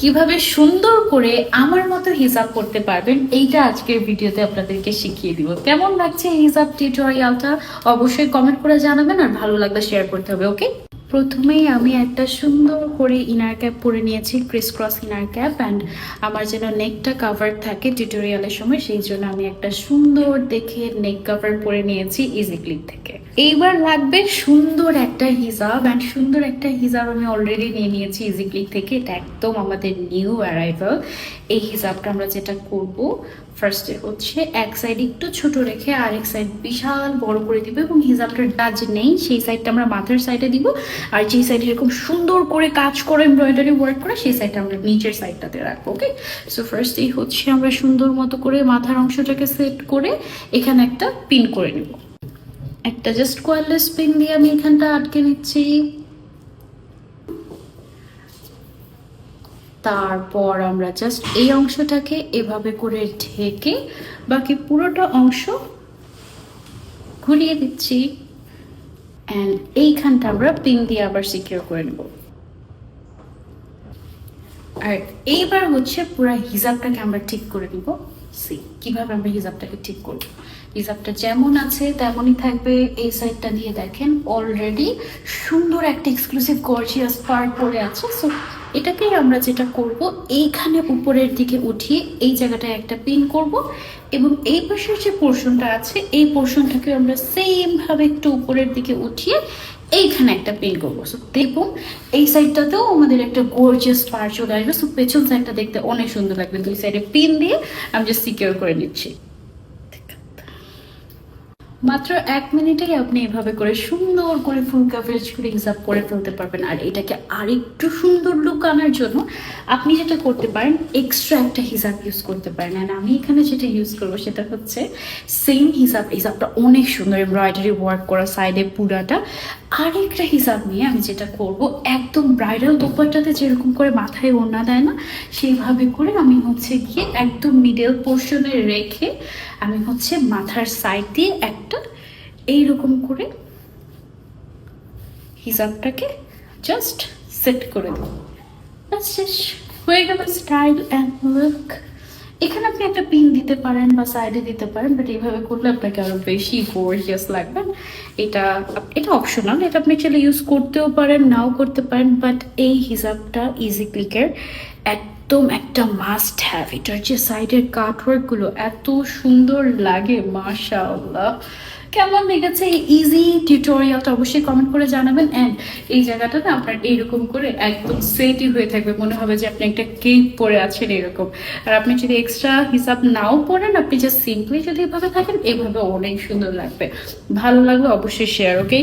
কীভাবে সুন্দর করে আমার মতো হিসাব করতে পারবেন, এইটা আজকের ভিডিওতে আপনাদেরকে শিখিয়ে দিব। কেমন লাগছে হিসাব টিউটোরিয়ালটা অবশ্যই কমেন্ট করে জানাবেন আর ভালো লাগলে শেয়ার করতে হবে ওকে প্রথমেই আমি একটা সুন্দর করে ইনার ক্যাপ পরে নিয়েছি criss cross inner cap and আমার যেন নেকটা কাভার থাকে টিউটোরিয়ালের সময়, সেই জন্য আমি একটা সুন্দর দেখে নেক কাভার পরে নিয়েছি ইজি ক্লিক থেকে। এইবার লাগবে সুন্দর একটা হিজাব অ্যান্ড সুন্দর একটা হিজাব আমি অলরেডি নিয়ে নিয়েছি ইজি ক্লিক থেকে। এটা একদম আমাদের নিউ অ্যারাইভাল এই হিজাবটা আমরা যেটা করব ফার্স্টে হচ্ছে এক সাইড একটু ছোট রেখে আর এক সাইড বিশাল বড় করে দিব, এবং হিজাবটার কাজ নেই, সেই সাইডটা আমরা মাথার সাইডে দিব। আর যেই সাইডে এরকম সুন্দর করে কাজ করে এমব্রয়ডারি ওয়ার্ক করে, সেই সাইডটা আমরা নিচের সাইডটাতে রাখব ওকে সো ফার্স্ট এই হচ্ছে আমরা সুন্দর মতো করে মাথার অংশটাকে সেট করে এখানে একটা পিন করে নেব। একটা জাস্ট কোয়ারলেস পিন দিয়ে আমি এখানটা আটকে নিচ্ছি। তারপর আমরা জাস্ট এই অংশটাকে এভাবে করে ঢেকে বাকি পুরোটা অংশ ঘুরিয়ে দিচ্ছি। অ্যান্ড এইখানটা আমরা পিন দিয়ে আবার সিকিউর করে নেব। আর এইবার হচ্ছে পুরো হিজাবটাকে আমরা ঠিক করে দিব সি কীভাবে আমরা হিজাবটাকে ঠিক করব? হিজাবটা যেমন আছে, তেমনই থাকবে। এই সাইডটা দিয়ে দেখেন অলরেডি সুন্দর একটা এক্সক্লুসিভ গর্জিয়াস পার্ট পরে আছে। সো এটাকেই আমরা যেটা করব, এইখানে উপরের দিকে উঠিয়ে এই জায়গাটায় একটা পিন করব এবং এই পাশের যে পোর্শনটা আছে, এই পোর্শনটাকে আমরা সেমভাবে একটু উপরের দিকে উঠিয়ে এইখানে একটা পিন করব। সো দেখুন এই সাইডটাতেও আমাদের একটা গর্জিয়াস পার চলে আসবে। সো পেছন সাইডটা দেখতে অনেক সুন্দর লাগবে। দুই সাইডে পিন দিয়ে আমি জাস্ট সিকিউর করে নিচ্ছি। মাত্র এক মিনিটেই আপনি এভাবে করে সুন্দর করে ফুল কাভারেজ করে হিসাব করে ফেলতে পারবেন। আর এটাকে আরেকটু সুন্দর লুক আনার জন্য আপনি যেটা করতে পারেন এক্সট্রা একটা হিসাব ইউজ করতে পারেন। আর আমি এখানে যেটা ইউজ করব সেটা হচ্ছে সেম হিসাব হিসাবটা অনেক সুন্দর এমব্রয়ডারি ওয়ার্ক করা সাইডে পুরাটা। আরেকটা হিসাব নিয়ে আমি যেটা করব, একদম ব্রাইডাল দোপাট্টাতে যেরকম করে মাথায় ওড়না দেয় না, সেইভাবে করে আমি হচ্ছে গিয়ে একদম মিডল পোর্শনে রেখে আমি হচ্ছে মাথার সাইড দিয়ে একটা এইরকম করে হিসাবটাকে জাস্ট সেট করে দেবো। হয়ে গেল স্টাইল অ্যান্ড লুক এখানে আপনি একটা পিন দিতে পারেন বা সাইডে দিতে পারেন বাট এইভাবে করলে আপনাকে আরও বেশি গোর্জিয়াস লাগবে। এটা এটা অপশনাল এটা আপনি চাইলে ইউজ করতেও পারেন, নাও করতে পারেন বাট এই হিসাবটা ইজি ক্লিকের একদম একটা মাস্ট হ্যাভ এটার যে সাইডের কাটওয়ার্কগুলো এত সুন্দর লাগে, মাশাআল্লাহ। কেমন লেগেছে এই ইজি টিউটোরিয়ালটা অবশ্যই কমেন্ট করে জানাবেন অ্যান্ড এই জায়গাটা না আপনার এইরকম করে একদম সেটই হয়ে থাকবে। মনে হবে যে আপনি একটা কেক পরে আছেন এরকম। আর আপনি যদি এক্সট্রা হিসাব নাও পড়েন আপনি জাস্ট সিম্পলি যদি এভাবে থাকেন এভাবে অনেক সুন্দর লাগবে। ভালো লাগলে অবশ্যই শেয়ার ওকে